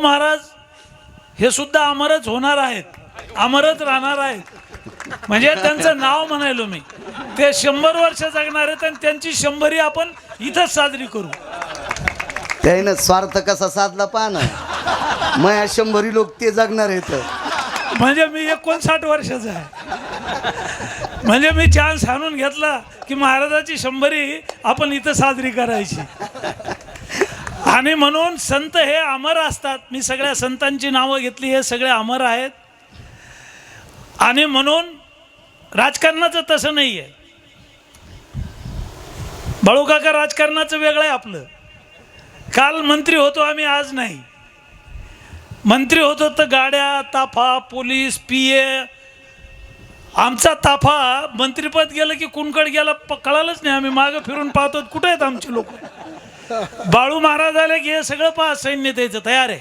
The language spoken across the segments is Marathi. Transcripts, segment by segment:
महाराज हे सुद्धा अमरच होणार आहेत. अमरच राहणार आहेत. म्हणजे त्यांचं नाव म्हणायलो मी. ते शंभर वर्ष जगणार आहेत आणि त्यांची शंभरी आपण इथंच साजरी करू. त्यानं स्वार्थ कसा साधला पहा ना. मग शंभरी लोक ते जगणार आहेत. म्हणजे मी एकोणसाठ वर्षाचा आहे. म्हणजे मी चान्स आणून घेतला की महाराजाची शंभरी आपण इथं साजरी करायची. आणि म्हणून संत हे अमर असतात. मी सगळ्या संतांची नावं घेतली हे सगळे अमर आहेत. आणि म्हणून राजकारणाचं तसं नाही आहे बाळूकाका राजकारणाचं वेगळं आहे आपलं. काल मंत्री होतो आम्ही आज नाही. मंत्री होतो तर गाड्या ताफा पोलीस पी ए. आमचा ताफा मंत्रीपद गेलं की कुणकड गेला प- कळालंच नाही. आम्ही मागं फिरून पाहतो कुठे आहेत आमचे लोक? बाळू महाराज आले की हे सगळं पहा सैन्य द्यायचं तयार आहे.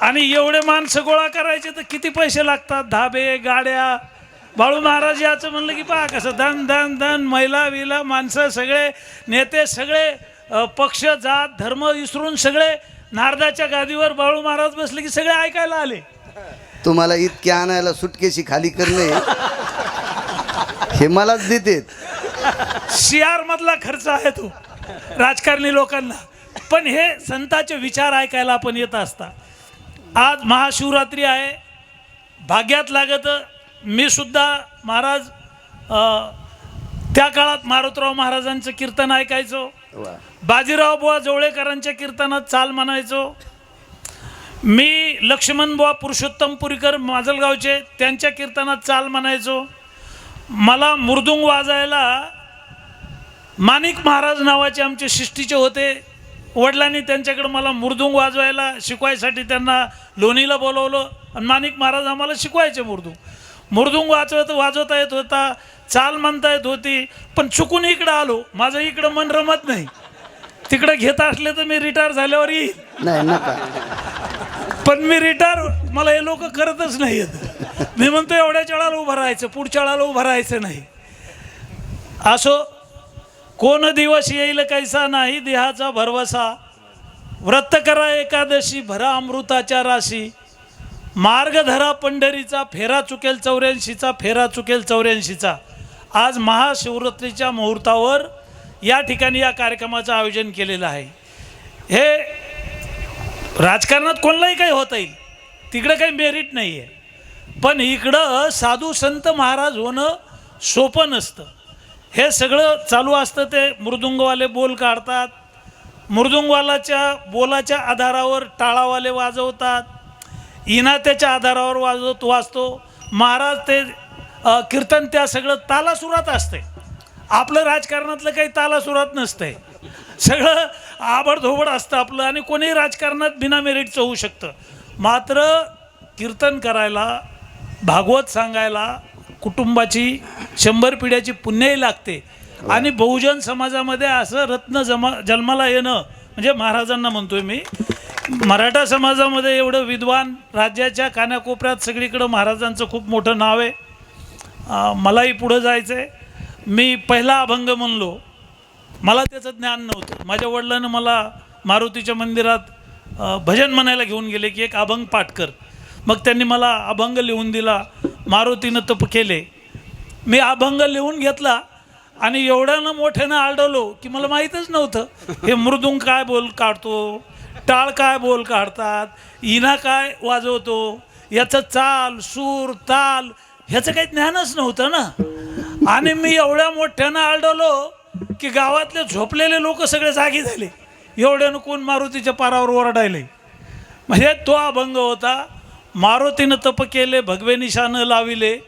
आणि एवढे माणसं गोळा करायचे तर किती पैसे लागतात? धाबे गाड्या. बाळू महाराज याचं म्हणलं की पहा कसं धन धन धन महिला विला माणसं सगळे नेते सगळे पक्ष जात धर्म विसरून सगळे नारदाच्या गादीवर बाळू महाराज बसले की सगळे ऐकायला आले. तुम्हाला इतके आणायला सुटकेशी खाली करणे हे मलाच देतेत. सी आर मधला खर्च आहे तो. राजकारणी लोकांना. पण हे संतांचे विचार ऐकायला आपण येत असता. आज महाशिवरात्री आहे. भाग्यात लागत. मी सुद्धा महाराज त्या काळात मारुतराव महाराजांचं कीर्तन ऐकायचो. बाजीराव बुवा जवळेकरांच्या कीर्तनात चाल म्हणायचो. मी लक्ष्मण बुवा पुरुषोत्तम पुरीकर माजलगावचे त्यांच्या कीर्तनात चाल म्हणायचो. मला मृदुंग वाजायला माणिक महाराज नावाचे आमचे शिष्टीचे होते. वडिलांनी त्यांच्याकडे मला मृदुंग वाजवायला शिकवायसाठी त्यांना लोणीला बोलवलं आणि माणिक महाराज आम्हाला शिकवायचे मृदुंग मृदुंग वाजवत वाजवता येत होता चाल म्हणता येत होती पण चुकून इकडं आलो. माझं इकडं मन रमत नाही. तिकडं घेत असले तर मी रिटायर झाल्यावर येईल पण मी रिटायर मला हे लोक करतच नाही येत मी म्हणतो एवढ्या चळाला उभं राहायचं पुढच्या वेळाला उभं राहायचं नाही. असो कोण दिवस येईल कैसा नाही देहाचा भरवसा. व्रत करा एकादशी भरा अमृताच्या राशी. मार्ग धरा पंढरीचा फेरा चुकेल चौऱ्याऐंशीचा फेरा चुकेल चौऱ्याऐंशीचा. आज महाशिवरात्रीच्या मुहूर्तावर या ठिकाणी या कार्यक्रमाचं आयोजन केलेलं आहे. हे राजकारणात कोणालाही काही होता येईल तिकडं काही मेरिट नाही आहे पण इकडं साधू संत महाराज होणं सोपं नसतं. हे सगळं चालू असतं ते मृदुंगवाले बोल काढतात. मृदुंगवालाच्या बोलाच्या आधारावर टाळावाले वाजवतात. इनात्याच्या आधारावर वाजवत वाजतो. महाराज ते कीर्तन त्या सगळं तालासुरात असते. आपलं राजकारणातलं काही तालासुरात नसतंय सगळं आबडधोबड असतं आपलं आणि कोणीही राजकारणात बिना मेरिटचं होऊ शकतं. मात्र कीर्तन करायला भागवत सांगायला कुटुंबाची शंभर पिढ्याची पुण्यही लागते. आणि बहुजन समाजामध्ये असं रत्न जमा जन्माला येणं म्हणजे महाराजांना म्हणतोय मी मराठा समाजामध्ये एवढं विद्वान राज्याच्या कानाकोपऱ्यात सगळीकडं महाराजांचं खूप मोठं नाव आहे. मलाही पुढं जायचं आहे मी पहिला अभंग म्हणलो. मला त्याचं ज्ञान नव्हतं. माझ्या वडिलांनं मला मारुतीच्या मंदिरात भजन म्हणायला घेऊन गेले की एक अभंग पाठ कर. मग त्यांनी मला अभंग लिहून दिला. मारुतीनं तप केले. मी अभंग लिहून घेतला आणि एवढ्यानं मोठ्यानं आढळलो की मला माहीतच नव्हतं. हे मृदुंग काय बोल काढतो? टाळ काय बोल काढतात? इना काय वाजवतो? याचं चाल सूर ताल ह्याचं काही ज्ञानच नव्हतं ना. आणि मी एवढ्या मोठ्यानं आढळलो की गावातले झोपलेले लोक सगळे जागी झाले. एवढ्यानं कोण मारुतीच्या पारावर ओरडायले. म्हणजे तो अभंग होता. मारुतीनं तप केले भगवे निशान लाविले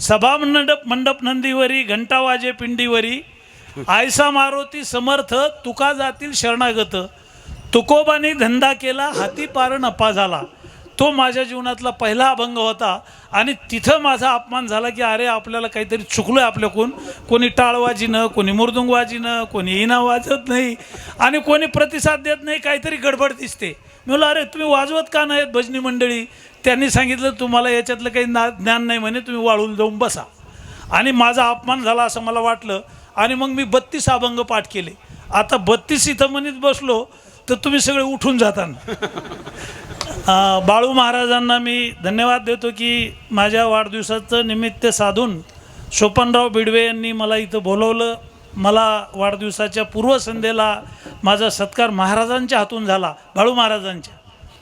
सभा मंडप मंडप नंदीवरी घंटा वाजे पिंडीवरी आयसा मारुती समर्थ तुका जातील शरणागत तुकोबाने धंदा केला हाती पारण नफा झाला. तो माझ्या जीवनातला पहिला अभंग होता आणि तिथं माझा अपमान झाला की अरे आपल्याला काहीतरी चुकलो आहे आपल्याकडून कोणी टाळवाजीनं कोणी मृदुंगवाजीनं कोणी इना वाजत नाही आणि कोणी प्रतिसाद देत नाही काहीतरी गडबड दिसते. मी म्हटलं अरे तुम्ही वाजवत का नाहीत भजनी मंडळी? त्यांनी सांगितलं तुम्हाला याच्यातलं काही ना ज्ञान नाही म्हणे तुम्ही वाळून जाऊन बसा. आणि माझा अपमान झाला असं मला वाटलं आणि मग मी बत्तीस अभंग पाठ केले. आता बत्तीस इथं म्हणत बसलो तर तुम्ही सगळे उठून जाता बाळू महाराजांना मी धन्यवाद देतो की माझ्या वाढदिवसाचं निमित्त साधून शोपनराव बिडवे यांनी मला इथं बोलवलं. मला वाढदिवसाच्या पूर्वसंध्येला माझा सत्कार महाराजांच्या हातून झाला बाळू महाराजांच्या.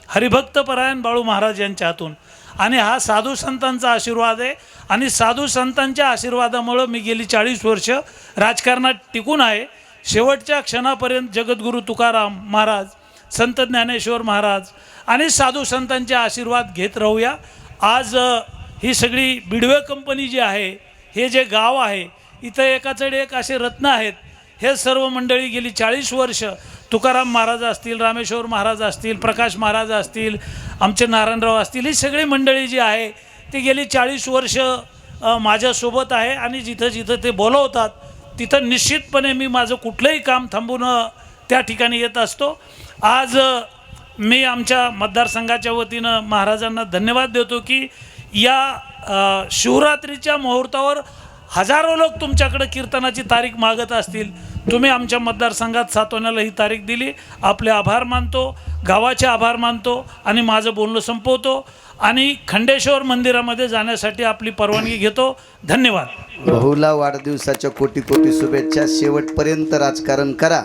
हरिभक्तपरायण बाळू महाराज यांच्या हातून. आणि हा साधू संतांचा आशीर्वाद आहे आणि साधू संतांच्या आशीर्वादामुळं मी गेली चाळीस वर्ष राजकारणात टिकून आहे. शेवटच्या क्षणापर्यंत जगद्गुरू तुकाराम महाराज संत ज्ञानेश्वर महाराज आणि साधू संतांचे आशीर्वाद घेत राहूया. आज ही सगळी बिडवे कंपनी जी आहे हे जे गाव आहे इथं एकाचडे एक असे रत्न आहेत. हे सर्व मंडळी गेली चाळीस वर्ष तुकाराम महाराज असतील रामेश्वर महाराज असतील प्रकाश महाराज असतील आमचे नारायणराव असतील ही सगळी मंडळी जी आहे ती गेली चाळीस वर्ष माझ्यासोबत आहे आणि जिथं जिथं ते बोलवतात तिथं निश्चितपणे मी माझं कुठलंही काम थांबून त्या ठिकाणी येत असतो. आज मी आमच्या मतदारसंघाच्या वतीनं महाराजांना धन्यवाद देतो की या शिवरात्रीच्या मुहूर्तावर हजारो लोक तुमच्याकडे कीर्तनाची तारीख मागत असतील. तुम्ही आमच्या मतदारसंघात सातवण्याला ही तारीख दिली. आपले आभार मानतो गावाचे आभार मानतो आणि माझं बोलणं संपवतो. आणि खंडेश्वर मंदिरामध्ये जाण्यासाठी आपली परवानगी घेतो. धन्यवाद. भाऊला वाढदिवसाच्या कोटी कोटी शुभेच्छा. शेवटपर्यंत राजकारण करा.